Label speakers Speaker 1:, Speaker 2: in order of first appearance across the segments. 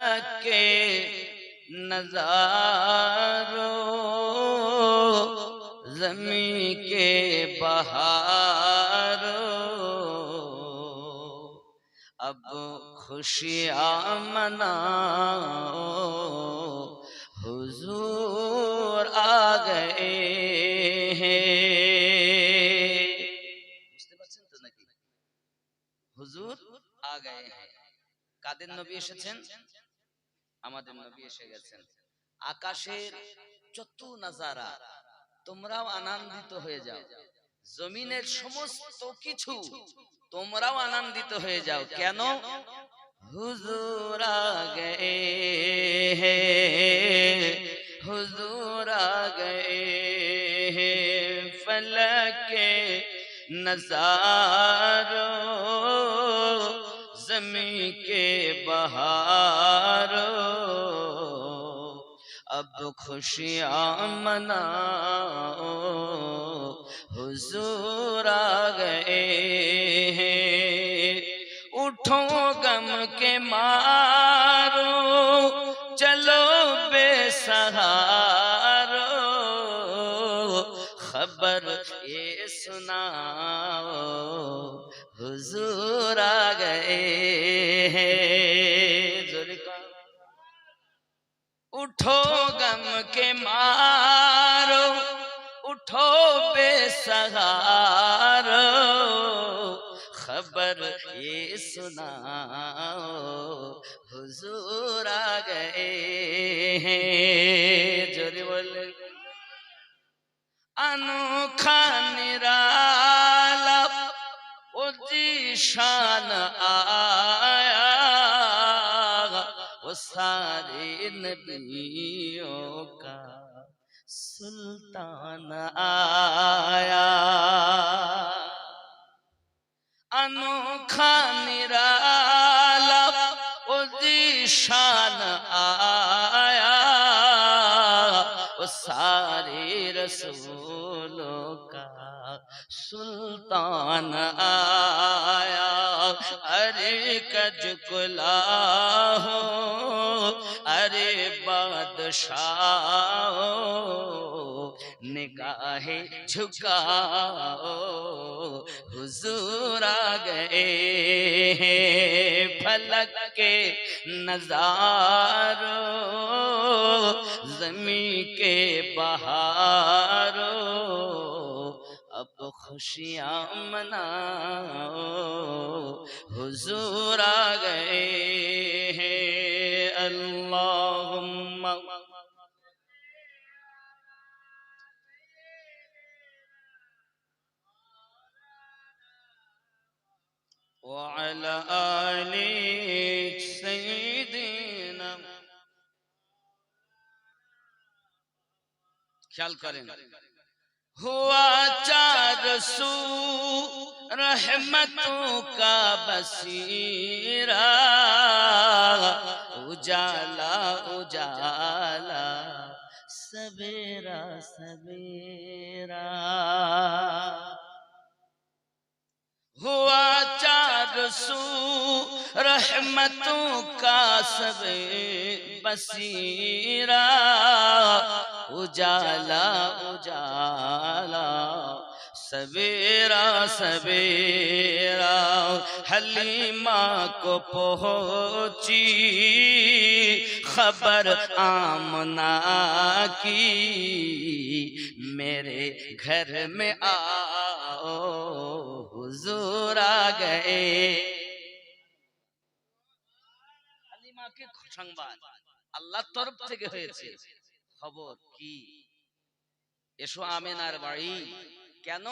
Speaker 1: के नजारो जमी के बहारो अब खुशियाँ मनाओ हुजूर आ गए हैं বুঝতে পারছেন তো নাকি হুজুর আ গয়ে হ্যাঁ কাদের নবী এসেছেন আমাদের নবী এসে গেছেন। আকাশের যত নাজারা তোমরাও আনন্দিত হয়ে যাও। জমিনের সমস্ত কিছু তোমরাও আনন্দিত হয়ে যাও। কেন? হুজুর গে হুজুর গে ফলকে নজারো موسم کے بہار اب خوشیاں مناؤ۔ حضور آ گئے اٹھو غم کے مارو۔ چلو بے سہارو۔ خبر یہ سناؤ۔ चलो बेसहारो खबर ये सुनाओ हुजूर आ गए हैं जोरे कहो। उठो गम के मारो उठो बेसहारो खबर ये सुनाओ हुजूर आ गए हैं जोरे बोले अनोखा निराला ओ जीशान आया वो सारे नबियों का सुल्तान आया अनोखा निराला ओ जीशान आया वो सारे रसूलों का سلطان آیا ارے کج کلا ہو ارے بادشاہ نگاہیں جھکاؤ، حضور آ گئے پھلک کے نظاروں، زمین کے بہاروں खुशियाँ मनाओ हुजूर आ गए हैं अल्लाहुम्मा وعلى آل سيدنا ख्याल करें ہوا چار سو رحمتوں کا بسیرا اجالا اجالا سویرا سویرا ہوا چار سو رحمتوں کا سب بسیرا اجالا اجالا سویرا سویرا حلیمہ کو پہنچی، خبر آمنا کی، میرے گھر میں آ হালিমাকে সংবাদ। আল্লাহর তরফ থেকে হয়েছে। খবর কি? এসো আমেনার বাড়ি। কেন?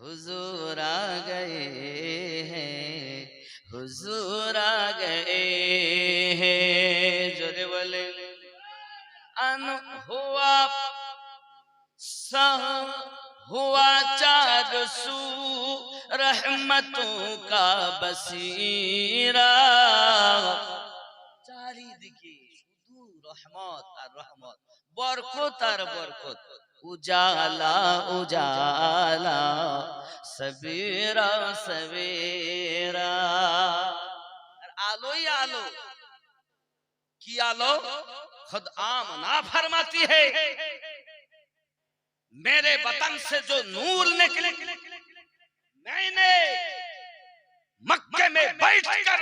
Speaker 1: হুজুর গে হুজুর গে জোরে বলে আন হুয়া সহ হুয়া চাদ সু رحمتوں کا بسرا چاری دکی تحمت رحمت برکو تر بر تر اجالا اجالا سبیرہ سبیرہ آلو ہی آلو۔ کی آلو؟ خود آمنا فرماتی ہے۔ میرے بطن سے جو نور نکلے۔ मैंने मक्के में बैठकर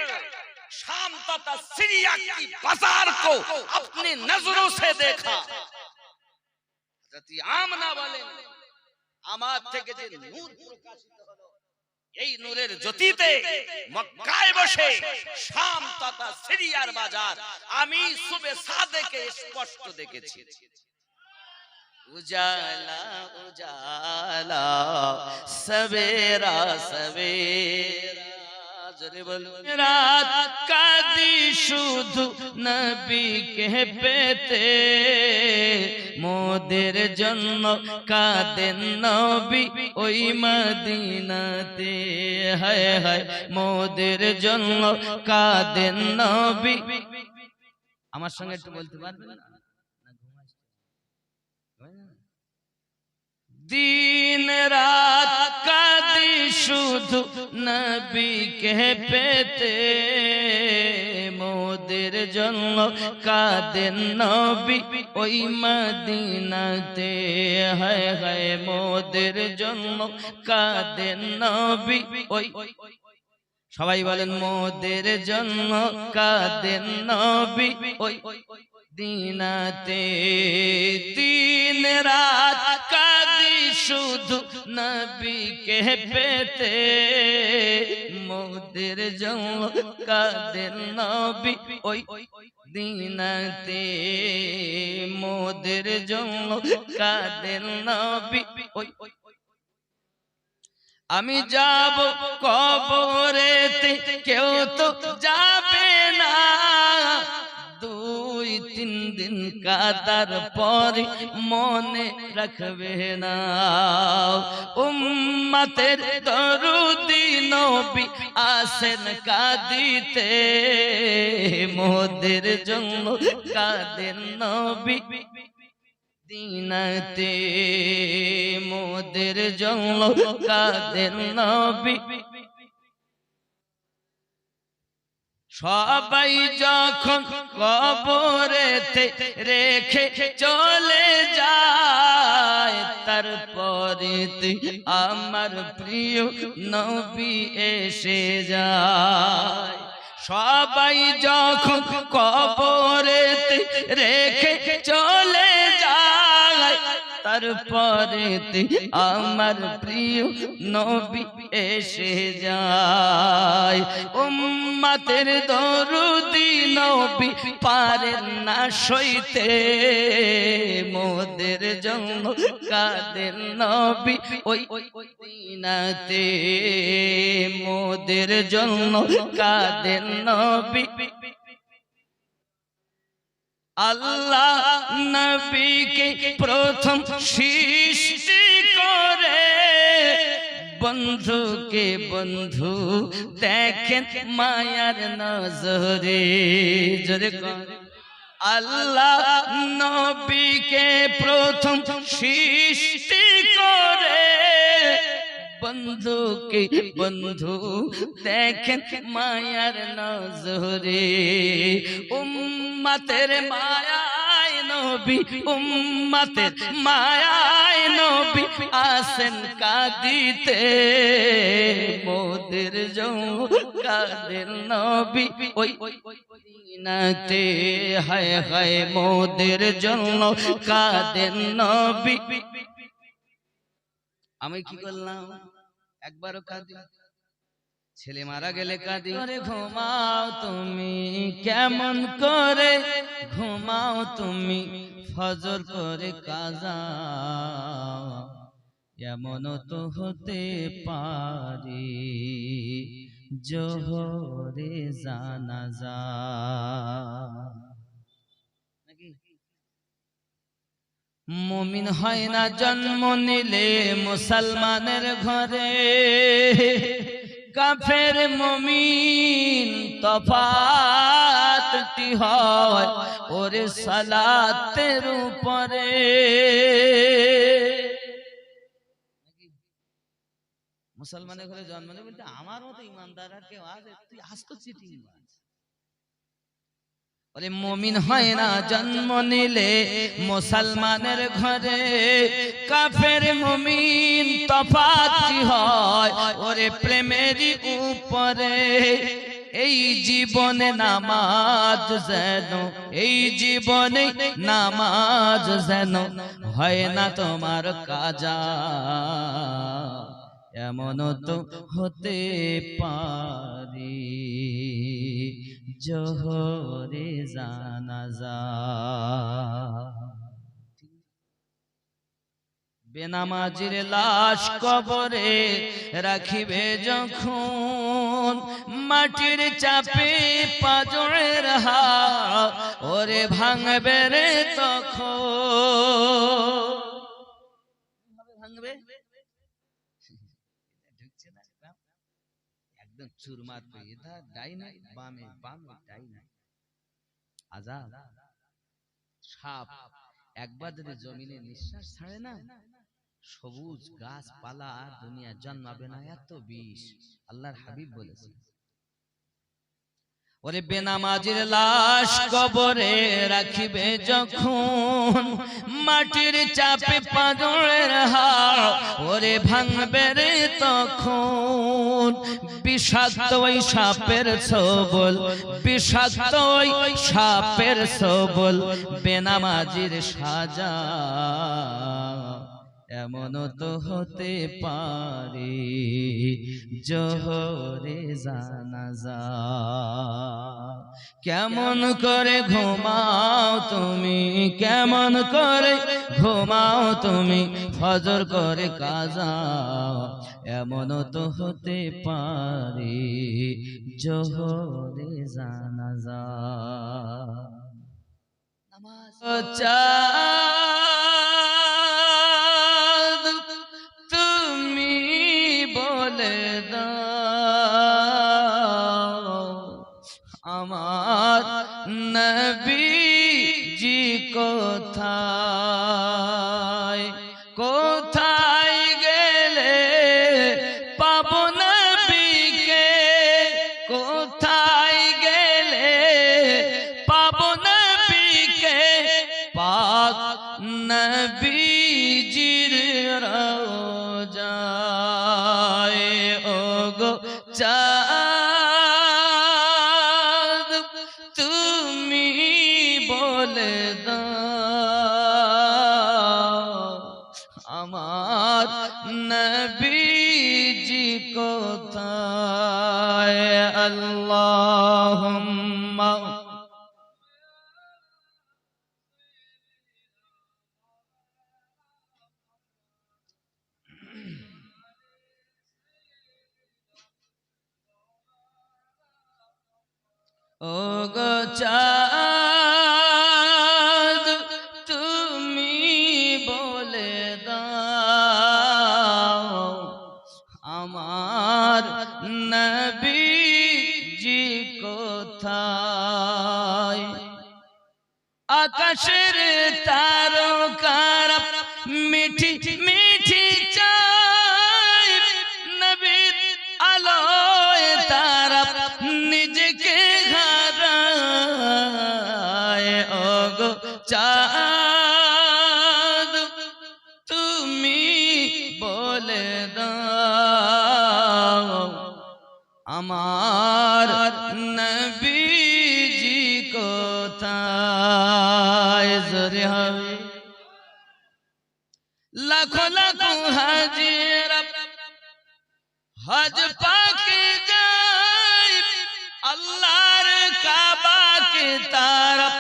Speaker 1: शाम तथा सीरिया की बाजार को अपनी नजरों से देखा হযরত আমনা বলেন আমার থেকে যে নূর প্রকাশিত হলো এই নূরের জ্যোতিতে মক্কায় বসে শাম তথা সিরিয়ার বাজার আমি সুবে সাদেকে স্পষ্ট দেখেছি উজালা উজালা সবেরা সবেরা জোরে বলুন রাত কাদি শুধু নবীকে পেতে মোদের জন্য কাদেন নবী ওই মদিনাতে হায় হায় মোদের জন্য কাদেন নবী আমার সঙ্গে একটু বলতে পারবেন না? দিন রাত কাদি শুধু নবীকে পেতে মোদের জন্য কাদেন নবী ওই মদিনাতে। হায় হায়, মোদের জন্য কাদেন নবী ওই সবাই বলেন, মোদের জন্য কাদেন নবী ওই দিনাতে দিন রাত কাদি শুধু নবীকে পেতে। মোদের জন্য কাদের নবী ওই দিনাতে? মোদের জন্য কাদের নবী ওই আমি যাব কবরেতে, কেউ তো যাবে না। তিন দিন কাদার পর মনে রাখবে না। উম্মতের দরুদি নবী আসেন কাদিতে, মোদের জন্য কাদের নবী দিনাতে, মোদের জন্য কাদের নবী সবাই যখন কবরেতে রেখে চলে যায় তারপরে আমার প্রিয় নবী এসে যায়। সবাই যখন কবরেতে রেখে তারপরে আমার প্রিয় নবী এসে যায়। উম্মাতের দরুদি নবী পারেন না সইতে। মোদের জন্য কাদের নবী ওই দিনাতে মোদের জন্য কাদের নবী? আল্লাহ নবীকে প্রথম সৃষ্টি করে। বন্ধুকে বন্ধু দেখেন মায়ার নজরে। জোরে। আল্লাহ নবীকে প্রথম সৃষ্টি করে। বন্ধুকে বন্ধু দেখেন মায়ার নজরে। উম্মাতের মায়ায় নবী, উম্মাতের মায়ায় নবী আসেন কাদিতে। মোদের জৌ কাদের নবী ওই দিনাতে হায় হায় মোদের জন্য কাদের নবী। আমি কি করলাম? একবারও কাঁদি ছেলে মারা গেলে কাঁদি। করে ঘুমাও তুমি কেমন করে ঘুমাও তুমি ফজর করে কাজা এমন তো হতে পারে জোহরে জানাজা। মুমিন হয় না জন্ম নিলে মুসলমানের ঘরে। কাফের মমিন তফাতটি হয় ওরে সালাতের উপরে। মুসলমানের ঘরে জন্ম বলতে আমার মতো ইমানদার কেউ আছে? তুই আজ তো চিটিং
Speaker 2: বলে মমিন হয় না, জন্ম নিলে মুসলমানের ঘরে কাফের মমিন তফাতি হয়। ওরে প্রেমেরই উপরে এই জীবনে নামাজ যেন, এই জীবনে নামাজ যেন হয় না তোমার কাজা। এমন তো হতে পারি। জোহরে জানাজা। বেনামাজির লাশ কবরে রাখিবে যখন, মাটির চাপে পাজরের হা ওরে ভাঙবে রে তখন ভাঙবে ঢুকছে না বাম? বামে বামে আজাদ সাপ একবার যদি জমিনে নিঃশ্বাস ছাড়ে না। সবুজ গাছপালা দুনিয়া জন্মাবে না এত বিষ। আল্লাহর হাবিব বলেছে। ওরে বেনামাজির লাশ কবরে রাখিবে যখন, মাটির চাপে পাজরের হাড় ওরে ভাঙবে রে তখন। বিষাক্ত ওই সাপের সবল বিষাক্ত ওই সাপের সবল বেনামাজির সাজা। এমন তো হতে পারে জোহরে জানাজা কেমন করে ঘুমাও তুমি? কেমন করে ঘুমাও তুমি? ফজর করে কাজা। এমন তো হতে পারে জোহরে জানাজা চাঁদ। ও গো চাঁদ ওগো চাঁদ, তুমি বলে দাও আমার নবীজি কোথায়? জোরে হবে। লাখো লাখো হাজিরা হজ পাকে যায়, আল্লাহর কাবাকে তারা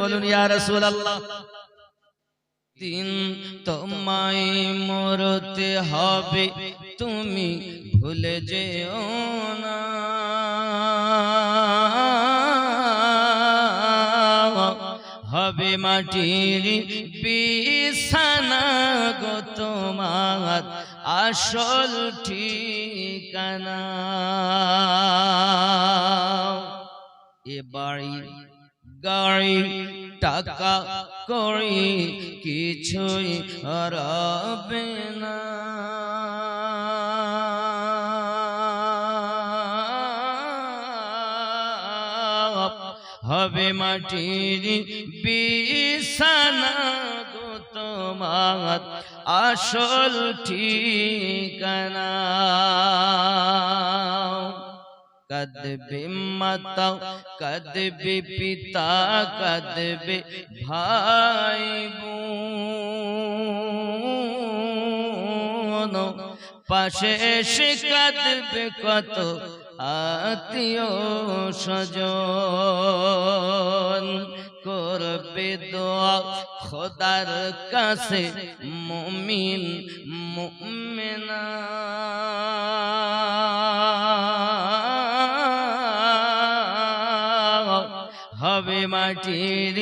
Speaker 2: বলুন, ইয়া দিন তোমায় মরতে হবে, তুমি ভুলে যেও না। হবে মাটির বিছানা গো তোমার আসল ঠিকানা। এ বাড়ি গাড়ি টাকা করি কিছুই রবে না। হবে মাটির বিছানা গো তোমার আসল ঠিকানা। কদবে মাতা কদবে পিতা কদবে ভাই বোন পাশে এসে কাঁদবে কত আত্মীয় স্বজন করবে দোয়া খোদার কাছে মুমিন মুমিনা মাটির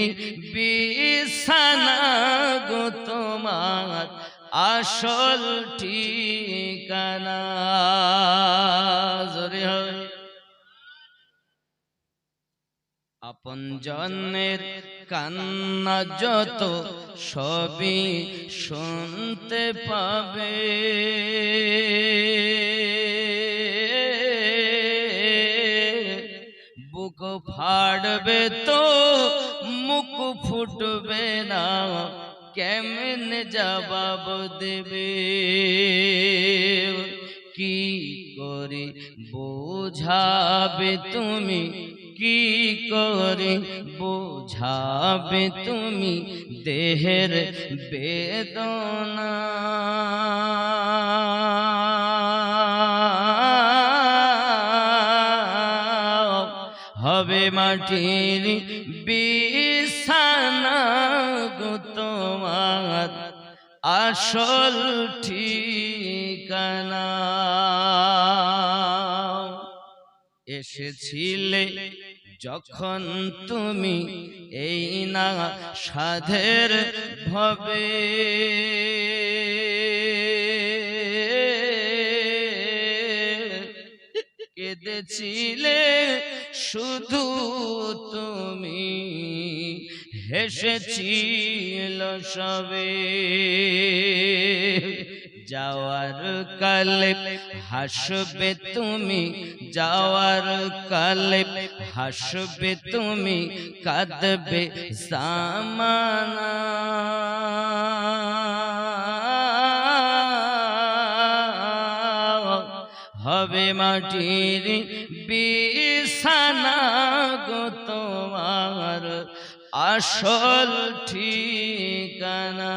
Speaker 2: বিছানা গো তোমার আসল ঠিকানা। হবে আপন জনের কান্না যত সবই শুনতে পাবে। ফাড়বে তো মুখ ফুটবে না কেমনে জবাব দেবে কি করে বোঝাবে তুমি কি করে বোঝাবে তুমি দেহের বেদনা হবে মাটির বিছানা গো তোমার আসল ঠিকানা। এসেছিলে যখন তুমি এই না সাধের ভবে। কেঁদেছিলে শুধু তুমি হেসেছিল সবে। যাওয়ার কালে হাসবে তুমি, যাওয়ার কালে হাসবে তুমি, কাঁদবে সামানা। হবে মাটির বিছানা গো তোমার আসল ঠিকানা।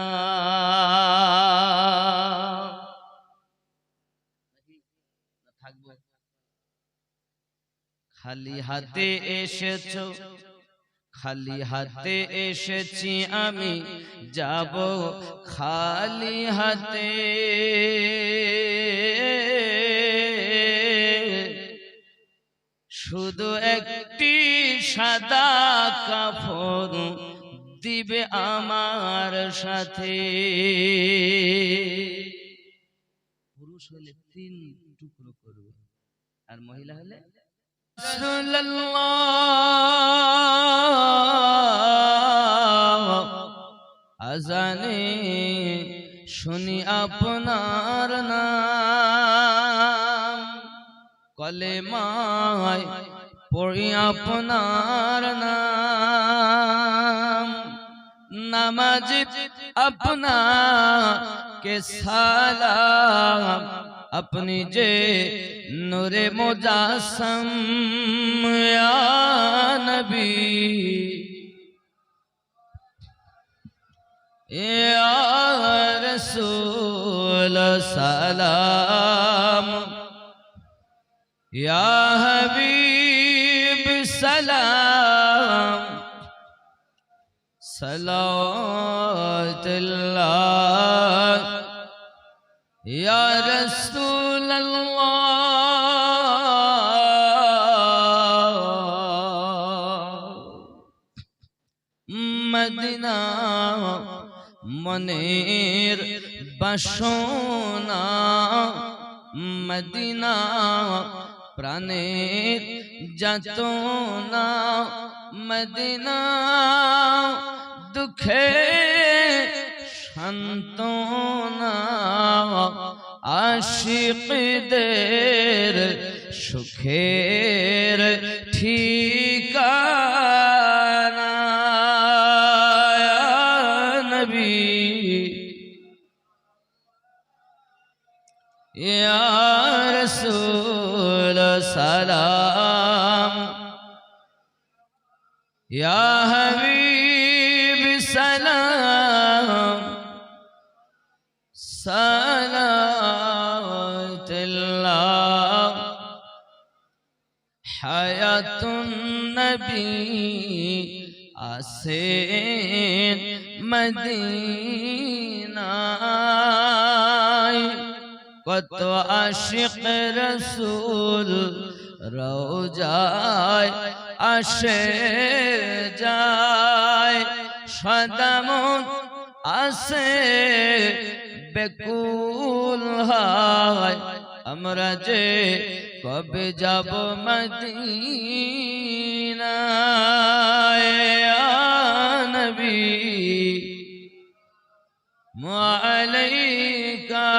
Speaker 2: খালি হাতে এসেছ, খালি হাতে এসেছি আমি, যাব খালি হাতে। শুধু একটি সাদা কাফন দিবে আমার সাথে। পুরুষ হলে তিন টুকরো করবে, আর মহিলা হলে? আজানে শুনি আপনার নাম। ভালে কলেমায় পড়ি আপনার নাম। নামাজ আপনা কে সালাম। আপনি যে নূরে মোজাসম নবী। ইয়া রসূল, সালাম। يا حبيب سلام صلوات الله يا رسول الله مدينة منير بشونا مدينة প্রাণের যাতনা মদিনা দুঃখে শান্তনা আশিকদের সুখের ঠিকানা নবী ইয়া সালাম ইয়া হাবিব সালাম সালাতুল্লাহ হায়াতুন নবী আসেন মদিনায় কত আশিক রসুল রোজায় আসে যায় সদম আসে বেকুল হয়। আমরা যে কবে যাব মদিনায়? নবী মালাইকা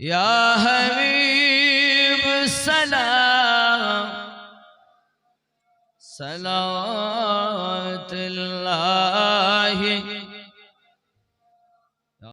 Speaker 2: يا حبيب سلام سلام